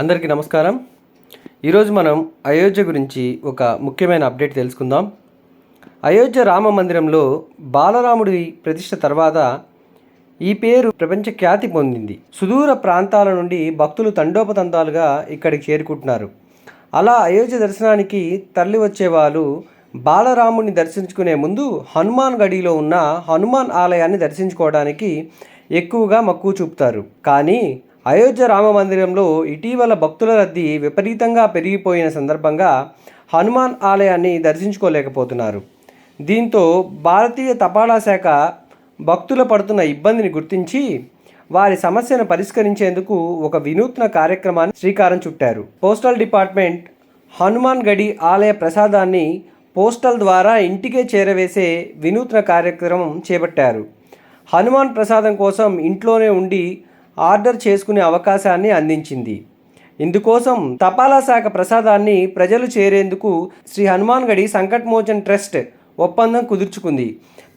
అందరికీ నమస్కారం. ఈరోజు మనం అయోధ్య గురించి ఒక ముఖ్యమైన అప్డేట్ తెలుసుకుందాం. అయోధ్య రామ మందిరంలో బాలరాముడి ప్రతిష్ట తర్వాత ఈ పేరు ప్రపంచ ఖ్యాతి పొందింది. సుదూర ప్రాంతాల నుండి భక్తులు తండోపతండాలుగా ఇక్కడికి చేరుకుంటున్నారు. అలా అయోధ్య దర్శనానికి తరలి వచ్చేవాళ్ళు బాలరాముడిని దర్శించుకునే ముందు హనుమాన్ గడిలో ఉన్న హనుమాన్ ఆలయాన్ని దర్శించుకోవడానికి ఎక్కువగా మక్కువ చూపుతారు. కానీ అయోధ్య రామ మందిరంలో ఇటీవల భక్తుల రద్దీ విపరీతంగా పెరిగిపోయిన సందర్భంగా హనుమాన్ ఆలయాన్ని దర్శించుకోలేకపోతున్నారు. దీంతో భారతీయ తపాలా శాఖ భక్తులు పడుతున్న ఇబ్బందిని గుర్తించి వారి సమస్యను పరిష్కరించేందుకు ఒక వినూత్న కార్యక్రమాన్ని శ్రీకారం చుట్టారు. పోస్టల్ డిపార్ట్మెంట్ హనుమాన్ గడి ఆలయ ప్రసాదాన్ని పోస్టల్ ద్వారా ఇంటికే చేరవేసే వినూత్న కార్యక్రమం చేపట్టారు. హనుమాన్ ప్రసాదం కోసం ఇంట్లోనే ఉండి ఆర్డర్ చేసుకునే అవకాశాన్ని అందించింది. ఇందుకోసం తపాలా శాఖ ప్రసాదాన్ని ప్రజలు చేరేందుకు శ్రీ హనుమాన్ గడి సంకట్మోచన్ ట్రస్ట్ ఒప్పందం కుదుర్చుకుంది.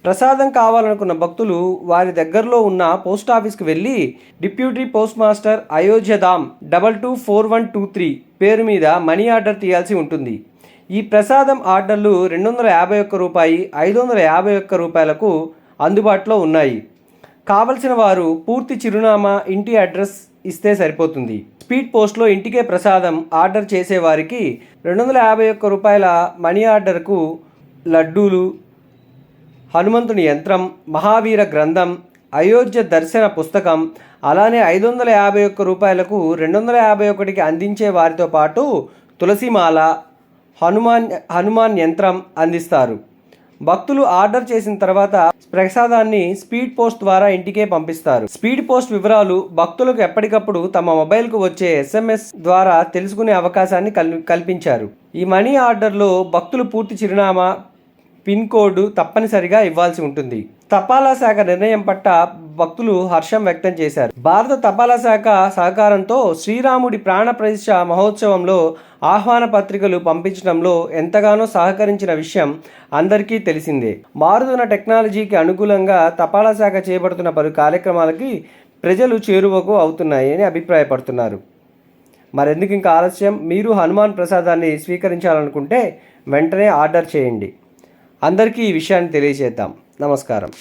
ప్రసాదం కావాలనుకున్న భక్తులు వారి దగ్గరలో ఉన్న పోస్ట్ ఆఫీస్కి వెళ్ళి deputy post master Ayodhyadham double two four one two three పేరు మీద మనీ ఆర్డర్ తీయాల్సి ఉంటుంది. ఈ ప్రసాదం ఆర్డర్లు రెండు వందల యాభై ఒక్క రూపాయి ఐదు వందల యాభై ఒక్క రూపాయలకు అందుబాటులో ఉన్నాయి. కావలసిన వారు పూర్తి చిరునామా ఇంటి అడ్రస్ ఇస్తే సరిపోతుంది. స్పీడ్ పోస్ట్లో ఇంటికే ప్రసాదం ఆర్డర్ చేసే వారికి రెండు వందల యాభై ఒక్క రూపాయల మనీ ఆర్డర్కు లడ్డూలు హనుమంతుని యంత్రం మహావీర గ్రంథం అయోధ్య దర్శన పుస్తకం అలానే ఐదు వందల యాభై ఒక్క రూపాయలకు రెండు వందల యాభై ఒకటికి అందించే వారితో పాటు తులసిమాల హనుమాన్ హనుమాన్ యంత్రం అందిస్తారు. భక్తులు ఆర్డర్ చేసిన తర్వాత ప్రసాదాన్ని స్పీడ్ పోస్ట్ ద్వారా ఇంటికే పంపిస్తారు. స్పీడ్ పోస్ట్ వివరాలు భక్తులకు ఎప్పటికప్పుడు తమ మొబైల్కు వచ్చే ఎస్ఎంఎస్ ద్వారా తెలుసుకునే అవకాశాన్ని కల్ కల్పించారు. ఈ మనీ ఆర్డర్లో భక్తులు పూర్తి చిరునామా పిన్ కోడ్ తప్పనిసరిగా ఇవ్వాల్సి ఉంటుంది. తపాలా శాఖ నిర్ణయం పట్ల భక్తులు హర్షం వ్యక్తం చేశారు. భారత తపాలా శాఖ సహకారంతో శ్రీరాముడి ప్రాణ ప్రతిష్ఠ మహోత్సవంలో ఆహ్వాన పత్రికలు పంపించడంలో ఎంతగానో సహకరించిన విషయం అందరికీ తెలిసిందే. మారుతున్న టెక్నాలజీకి అనుకూలంగా తపాలా శాఖ చేపడుతున్న పలు కార్యక్రమాలకి ప్రజలు చేరువకు అవుతున్నాయని అభిప్రాయపడుతున్నారు. మరెందుకు ఇంకా ఆలస్యం? మీరు హనుమాన్ ప్రసాదాన్ని స్వీకరించాలనుకుంటే వెంటనే ఆర్డర్ చేయండి. అందరికీ ఈ విషయాన్ని తెలియజేద్దాం నమస్కారం.